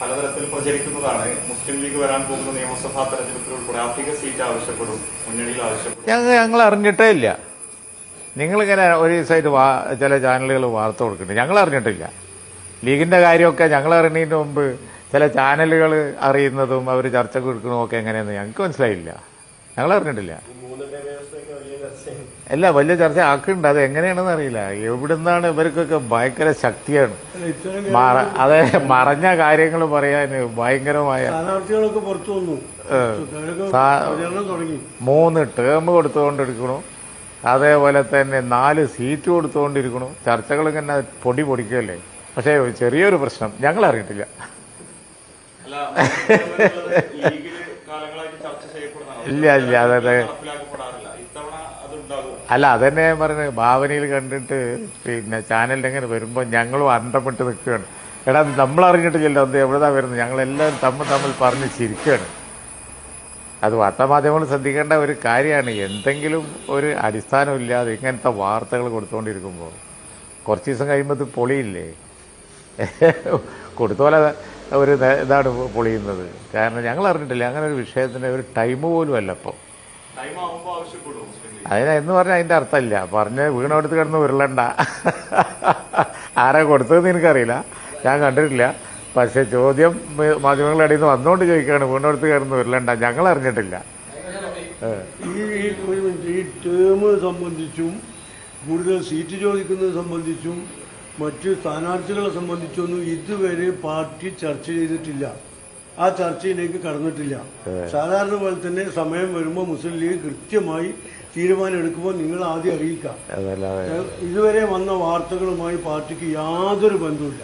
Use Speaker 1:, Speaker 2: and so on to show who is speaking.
Speaker 1: പലതരത്തിൽ പ്രചരിക്കുന്നതാണ്. മുസ്ലിം ലീഗ് വരാൻ പോകുന്ന നിയമസഭാ തെരഞ്ഞെടുപ്പിൽ ഉൾപ്പെടെ അധിക സീറ്റ് ആവശ്യപ്പെടും മുന്നണിയിൽ ആവശ്യപ്പെടും.
Speaker 2: ഞങ്ങൾ ഞങ്ങൾ അറിഞ്ഞിട്ടേ ഇല്ല. നിങ്ങളിങ്ങനെ ഒരു സൈഡ് ചില ചാനലുകൾ വാർത്ത കൊടുക്കുന്നുണ്ട്. ഞങ്ങൾ അറിഞ്ഞിട്ടില്ല. ലീഗിന്റെ കാര്യമൊക്കെ ഞങ്ങൾ അറിയുന്നതിന് മുമ്പ് ചില ചാനലുകൾ അറിയുന്നതും അവർ ചർച്ച കൊടുക്കുന്നതും ഒക്കെ എങ്ങനെയെന്ന് ഞങ്ങൾക്ക് മനസ്സിലായില്ല. ഞങ്ങൾ അറിഞ്ഞിട്ടില്ല. അല്ല വലിയ ചർച്ച ആക്കുന്നുണ്ട്. അത് എങ്ങനെയാണെന്ന് അറിയില്ല. എവിടുന്നാണ് ഇവർക്കൊക്കെ ഭയങ്കര ശക്തിയാണ്. അതെ മറഞ്ഞ കാര്യങ്ങൾ പറയാൻ ഭയങ്കരമായ മൂന്ന് ടേം കൊടുത്തുകൊണ്ടിരിക്കണു അതേപോലെ തന്നെ നാല് സീറ്റ് കൊടുത്തുകൊണ്ടിരിക്കണു ചർച്ചകൾ ഇങ്ങനെ പൊടി പൊടിക്കല്ലേ പക്ഷേ ചെറിയൊരു പ്രശ്നം ഞങ്ങൾ അറിഞ്ഞിട്ടില്ല
Speaker 1: ചെയ്യപ്പെടുന്നതാണ്.
Speaker 2: ഇല്ല ഇല്ല അതെ അതെ
Speaker 1: നടപ്പിലാക്കപ്പെടാറില്ല ഇത്തവണ അത് ഉണ്ടാകും
Speaker 2: അല്ല അതന്നെ ഞാൻ പറഞ്ഞത്. ഭാവനയിൽ കണ്ടിട്ട് പിന്നെ ചാനലിൽ ഇങ്ങനെ വരുമ്പോൾ ഞങ്ങളും അന്തപ്പെട്ട് നിൽക്കുകയാണ്. എടാ നമ്മൾ അറിഞ്ഞിട്ട് അറിഞ്ഞിട്ടില്ലല്ലോ എന്ത് എവിടെതാ വരുന്നത്? ഞങ്ങളെല്ലാം തമ്മിൽ തമ്മിൽ പറഞ്ഞ് ചിരിക്കുകയാണ്. അത് വാർത്താമാധ്യമങ്ങൾ ശ്രദ്ധിക്കേണ്ട ഒരു കാര്യമാണ്. എന്തെങ്കിലും ഒരു അടിസ്ഥാനമില്ലാതെ ഇങ്ങനത്തെ വാർത്തകൾ കൊടുത്തുകൊണ്ടിരിക്കുമ്പോൾ കുറച്ച് ദിവസം കഴിയുമ്പോൾ ഇത് പൊളിയില്ലേ? കൊടുത്ത പോലെ ഒരു ഇതാണ് പൊളിയുന്നത്. കാരണം ഞങ്ങൾ അറിഞ്ഞിട്ടില്ല. അങ്ങനെ ഒരു വിഷയത്തിന്റെ ഒരു ടൈം പോലും അല്ല ഇപ്പോൾ അതിന് എന്ന് പറഞ്ഞാൽ അതിന്റെ അർത്ഥമില്ല. പറഞ്ഞ് വീണോടുത്ത് കിടന്ന് ഉരുളണ്ട. ആരാ കൊടുത്തതെന്ന് എനിക്കറിയില്ല. ഞാൻ കണ്ടിട്ടില്ല. പക്ഷെ ചോദ്യം മാധ്യമങ്ങളുടെ അടിയിൽ നിന്ന് വന്നുകൊണ്ട് ചോദിക്കുകയാണ്. വീണോടുത്ത് കിടന്ന് ഉരുളണ്ട. ഞങ്ങൾ അറിഞ്ഞിട്ടില്ല.
Speaker 3: ഈ ടേം സംബന്ധിച്ചും കൂടുതൽ സീറ്റ് ചോദിക്കുന്നത് സംബന്ധിച്ചും മറ്റ് സ്ഥാനാർത്ഥികളെ സംബന്ധിച്ചൊന്നും ഇതുവരെ പാർട്ടി ചർച്ച ചെയ്തിട്ടില്ല. ആ ചർച്ചയിലേക്ക് കടന്നിട്ടില്ല. സാധാരണ പോലെ തന്നെ സമയം വരുമ്പോൾ മുസ്ലിം ലീഗ് കൃത്യമായി തീരുമാനം എടുക്കുമ്പോൾ നിങ്ങൾ ആദ്യം അറിയിക്കാം. ഇതുവരെ വന്ന വാർത്തകളുമായി പാർട്ടിക്ക് യാതൊരു ബന്ധവുമില്ല.